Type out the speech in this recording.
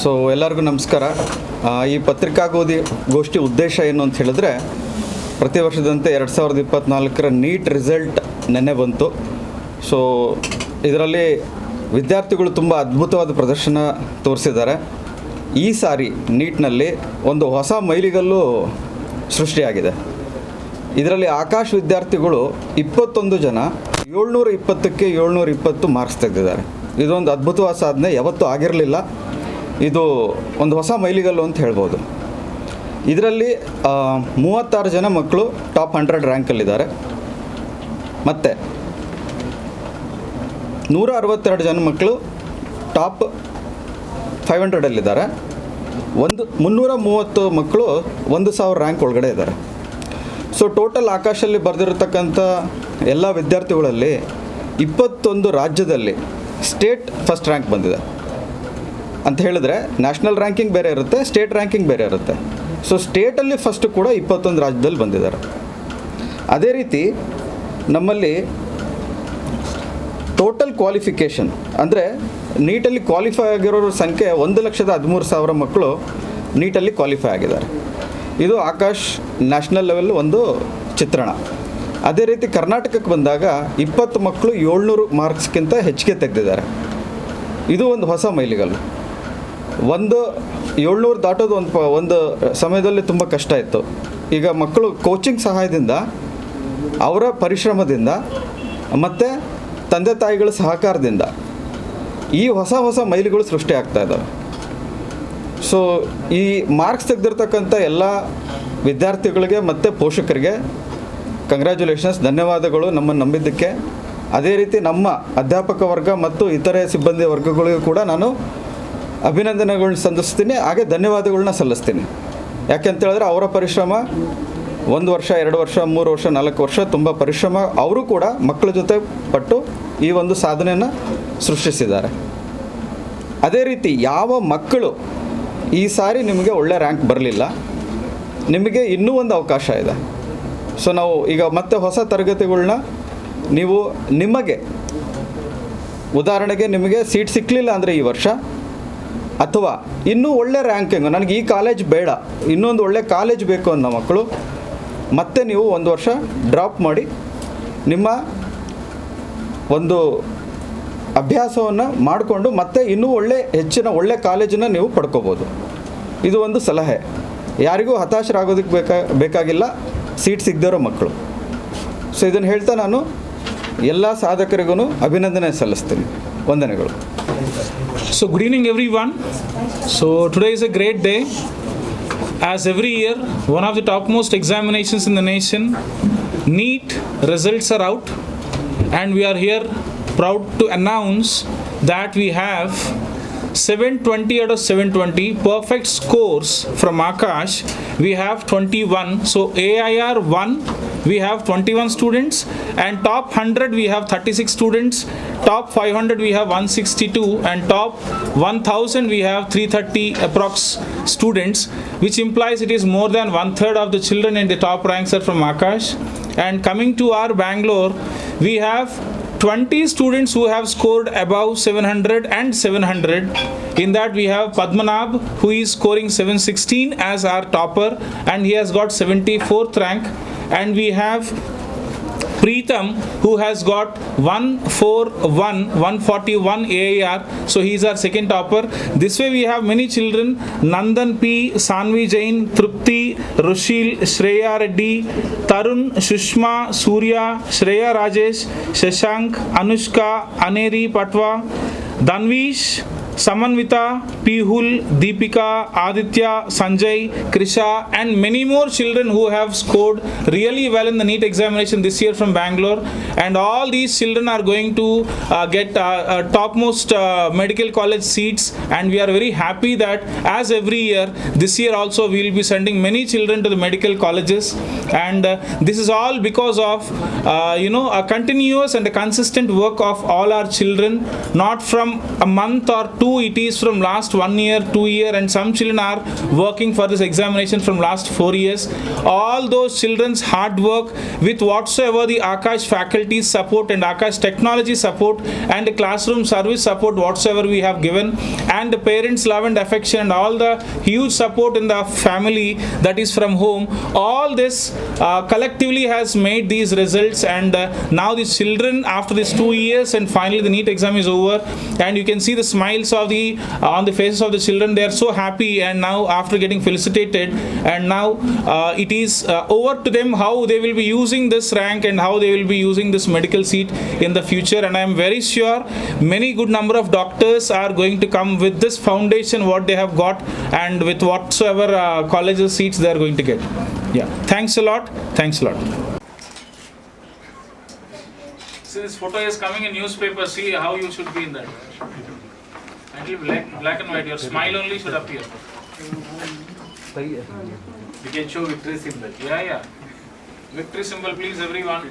So ಎಲ್ಲರಿಗೂ ನಮಸ್ಕಾರ. ಈ ಪತ್ರಿಕಾಗೋದಿ ಗೋಷ್ಠಿ ಉದ್ದೇಶ ಏನು ಅಂತ ಹೇಳಿದ್ರೆ, ಪ್ರತಿ ವರ್ಷದಂತೆ ಎರಡು ಸಾವಿರದ ಇಪ್ಪತ್ತ್ನಾಲ್ಕರ ನೀಟ್ ರಿಸಲ್ಟ್ ನೆನ್ನೆ ಬಂತು. ಸೊ ಇದರಲ್ಲಿ ವಿದ್ಯಾರ್ಥಿಗಳು ತುಂಬ ಅದ್ಭುತವಾದ ಪ್ರದರ್ಶನ ತೋರಿಸಿದ್ದಾರೆ. ಈ ಸಾರಿ ನೀಟ್ನಲ್ಲಿ ಒಂದು ಹೊಸ ಮೈಲಿಗಲ್ಲು ಸೃಷ್ಟಿಯಾಗಿದೆ. ಇದರಲ್ಲಿ ಆಕಾಶ್ ವಿದ್ಯಾರ್ಥಿಗಳು ಇಪ್ಪತ್ತೊಂದು ಜನ ಏಳ್ನೂರ ಇಪ್ಪತ್ತಕ್ಕೆ ಏಳ್ನೂರ ಇಪ್ಪತ್ತು ಮಾರ್ಕ್ಸ್ ತೆಗೆದಿದ್ದಾರೆ. ಇದೊಂದು ಅದ್ಭುತವಾದ ಸಾಧನೆ, ಯಾವತ್ತೂ ಆಗಿರಲಿಲ್ಲ. ಇದು ಒಂದು ಹೊಸ ಮೈಲಿಗಲ್ಲು ಅಂತ ಹೇಳ್ಬೋದು. ಇದರಲ್ಲಿ ಮೂವತ್ತಾರು ಜನ ಮಕ್ಕಳು ಟಾಪ್ ಹಂಡ್ರೆಡ್ ರ್ಯಾಂಕಲ್ಲಿದ್ದಾರೆ. ಮತ್ತು, ನೂರ ಅರವತ್ತೆರಡು ಜನ ಮಕ್ಕಳು ಟಾಪ್ ಫೈವ್ ಹಂಡ್ರೆಡಲ್ಲಿದ್ದಾರೆ. ಒಂದು, ಮುನ್ನೂರ ಮೂವತ್ತು ಮಕ್ಕಳು ಒಂದು ಸಾವಿರ ರ್ಯಾಂಕ್ ಒಳಗಡೆ ಇದ್ದಾರೆ. ಸೊ, ಟೋಟಲ್ ಆಕಾಶಲ್ಲಿ ಬರೆದಿರತಕ್ಕಂಥ ಎಲ್ಲ ವಿದ್ಯಾರ್ಥಿಗಳಲ್ಲಿ ಇಪ್ಪತ್ತೊಂದು ರಾಜ್ಯದಲ್ಲಿ ಸ್ಟೇಟ್ ಫಸ್ಟ್ ರ್ಯಾಂಕ್ ಬಂದಿದೆ. ಅಂತ ಹೇಳಿದ್ರೆ ನ್ಯಾಷನಲ್ ರ್ಯಾಂಕಿಂಗ್ ಬೇರೆ ಇರುತ್ತೆ, ಸ್ಟೇಟ್ ರ್ಯಾಂಕಿಂಗ್ ಬೇರೆ ಇರುತ್ತೆ. ಸೊ ಸ್ಟೇಟಲ್ಲಿ ಫಸ್ಟ್ ಕೂಡ ಇಪ್ಪತ್ತೊಂದು ರಾಜ್ಯದಲ್ಲಿ ಬಂದಿದ್ದಾರೆ. ಅದೇ ರೀತಿ ನಮ್ಮಲ್ಲಿ ಟೋಟಲ್ ಕ್ವಾಲಿಫಿಕೇಷನ್ ಅಂದರೆ ನೀಟಲ್ಲಿ ಕ್ವಾಲಿಫೈ ಆಗಿರೋರ ಸಂಖ್ಯೆ ಒಂದು ಲಕ್ಷದ ಹದಿಮೂರು ಸಾವಿರ ಮಕ್ಕಳು ನೀಟಲ್ಲಿ ಕ್ವಾಲಿಫೈ ಆಗಿದ್ದಾರೆ. ಇದು ಆಕಾಶ್ ನ್ಯಾಷನಲ್ ಲೆವೆಲ್ ಒಂದು ಚಿತ್ರಣ. ಅದೇ ರೀತಿ ಕರ್ನಾಟಕಕ್ಕೆ ಬಂದಾಗ ಇಪ್ಪತ್ತು ಮಕ್ಕಳು ಏಳ್ನೂರು ಮಾರ್ಕ್ಸ್ಗಿಂತ ಹೆಚ್ಚಿಗೆ ತೆಗೆದಿದ್ದಾರೆ. ಇದು ಒಂದು ಹೊಸ ಮೈಲಿಗಲ್ಲು. ಒಂದು ಏಳ್ನೂರು ದಾಟೋದು ಒಂದು ಒಂದು ಸಮಯದಲ್ಲಿ ತುಂಬ ಕಷ್ಟ ಇತ್ತು. ಈಗ ಮಕ್ಕಳು ಕೋಚಿಂಗ್ ಸಹಾಯದಿಂದ, ಅವರ ಪರಿಶ್ರಮದಿಂದ, ಮತ್ತು ತಂದೆ ತಾಯಿಗಳ ಸಹಕಾರದಿಂದ ಈ ಹೊಸ ಹೊಸ ಮೈಲುಗಳು ಸೃಷ್ಟಿ ಆಗ್ತಾ ಇದ್ದಾವೆ ಸೊ ಈ ಮಾರ್ಕ್ಸ್ ತೆಗೆದಿರ್ತಕ್ಕಂಥ ಎಲ್ಲ ವಿದ್ಯಾರ್ಥಿಗಳಿಗೆ ಮತ್ತು ಪೋಷಕರಿಗೆ ಕಂಗ್ರ್ಯಾಚುಲೇಷನ್ಸ್ ಧನ್ಯವಾದಗಳು ನಮ್ಮನ್ನು ನಂಬಿದ್ದಕ್ಕೆ. ಅದೇ ರೀತಿ ನಮ್ಮ ಅಧ್ಯಾಪಕ ವರ್ಗ ಮತ್ತು ಇತರೆ ಸಿಬ್ಬಂದಿ ವರ್ಗಗಳಿಗೂ ಕೂಡ ನಾನು ಅಭಿನಂದನೆಗಳನ್ನ ಸಲ್ಲಿಸ್ತೀನಿ, ಹಾಗೆ ಧನ್ಯವಾದಗಳನ್ನ ಸಲ್ಲಿಸ್ತೀನಿ. ಯಾಕೆಂತ ಹೇಳಿದ್ರೆ ಅವರ ಪರಿಶ್ರಮ, ಒಂದು ವರ್ಷ, ಎರಡು ವರ್ಷ, ಮೂರು ವರ್ಷ, ನಾಲ್ಕು ವರ್ಷ ತುಂಬ ಪರಿಶ್ರಮ. ಅವರು ಕೂಡ ಮಕ್ಕಳ ಜೊತೆ ಪಟ್ಟು ಈ ಒಂದು ಸಾಧನೆಯನ್ನು ಸೃಷ್ಟಿಸಿದ್ದಾರೆ. ಅದೇ ರೀತಿ ಯಾವ ಮಕ್ಕಳು ಈ ಸಾರಿ ನಿಮಗೆ ಒಳ್ಳೆ ರ್ಯಾಂಕ್ ಬರಲಿಲ್ಲ, ನಿಮಗೆ ಇನ್ನೂ ಒಂದು ಅವಕಾಶ ಇದೆ. ಸೊ ನಾವು ಈಗ ಮತ್ತೆ ಹೊಸ ತರಗತಿಗಳನ್ನ ನೀವು ನಿಮಗೆ, ಉದಾಹರಣೆಗೆ ನಿಮಗೆ ಸೀಟ್ ಸಿಕ್ಕಲಿಲ್ಲ ಅಂದರೆ ಈ ವರ್ಷ ಅಥವಾ ಇನ್ನೂ ಒಳ್ಳೆ ರ್ಯಾಂಕಿಂಗ್ ನನಗೆ ಈ ಕಾಲೇಜ್ ಬೇಡ, ಇನ್ನೊಂದು ಒಳ್ಳೆ ಕಾಲೇಜ್ ಬೇಕು ಅನ್ನೋ ಮಕ್ಕಳು, ಮತ್ತೆ ನೀವು ಒಂದು ವರ್ಷ ಡ್ರಾಪ್ ಮಾಡಿ ನಿಮ್ಮ ಒಂದು ಅಭ್ಯಾಸವನ್ನು ಮಾಡಿಕೊಂಡು ಮತ್ತೆ ಇನ್ನೂ ಒಳ್ಳೆ ಹೆಚ್ಚಿನ ಒಳ್ಳೆ ಕಾಲೇಜನ್ನು ನೀವು ಪಡ್ಕೋಬೋದು. ಇದು ಒಂದು ಸಲಹೆ. ಯಾರಿಗೂ ಹತಾಶರಾಗೋದಕ್ಕೆ ಬೇಕಾ, ಬೇಕಾಗಿಲ್ಲ ಸೀಟ್ ಸಿಗದಿರೋ ಮಕ್ಕಳು. ಸೊ ಇದನ್ನು ಹೇಳ್ತಾ ನಾನು ಎಲ್ಲ ಸಾಧಕರಿಗೂ ಅಭಿನಂದನೆ ಸಲ್ಲಿಸ್ತೀನಿ. ವಂದನೆಗಳು So, good evening, everyone. So, today is a great day. As every year, one of the topmost examinations in the nation, NEET results are out, and we are here proud to announce that we have 720 out of 720 perfect scores from Akash. We have 21. So, AIR 1, we have 21 students, and top 100 we have 36 students, top 500 we have 162, and top 1000 we have 330 approx students, which implies it is more than one third of the children in the top ranks are from Akash. And coming to our Bangalore, we have 20 students who have scored above 700 and 700. In that, we have Padmanab who is scoring 716 as our topper, and he has got 74th rank. And we have Preetham, who has got 141, 141 AAR, so he's our second topper. This way, we have many children Nandan P, Sanvi Jain, Trupti, Rushil, Shreya Reddy, Tarun, Shushma, Surya, Shreya Rajesh, Shashank, Anushka, Aneri Patwa, Danvish, Samanvita, Pihul, Deepika, Aditya, Sanjay, Krisha, and many more children who have scored really well in the NEET examination this year from Bangalore. And all these children are going to uh, get uh, uh, topmost uh, medical college seats. And we are very happy that, as every year, this year also we will be sending many children to the medical colleges. And uh, this is all because of, uh, you know, a continuous and a consistent work of all our children, not from a month or two it is from last one year, two year, and some children are working for this examination from last four years. All those children's hard work with whatsoever the Akash faculty support and Akash technology support and the classroom service support whatsoever we have given and the parents love and affection and all the huge support in the family that is from home all this uh, collectively has made these results and uh, now these children after these two years and finally the NEET exam is over and you can see the smiles of the uh, on the faces of the children they are so happy and now after getting felicitated and now uh, it is uh, over to them how they will be using this rank and how they will be using this medical seat in the future and I am very sure many good number of doctors are going to come with this foundation what they have got and with whatsoever uh, colleges seats they are going to get yeah thanks a lot thanks a lot See, this photo is coming in newspaper. See how you should be in that. Black, black and white. Your smile only should appear. We can show victory symbol. Yeah, yeah. Victory symbol, please, everyone.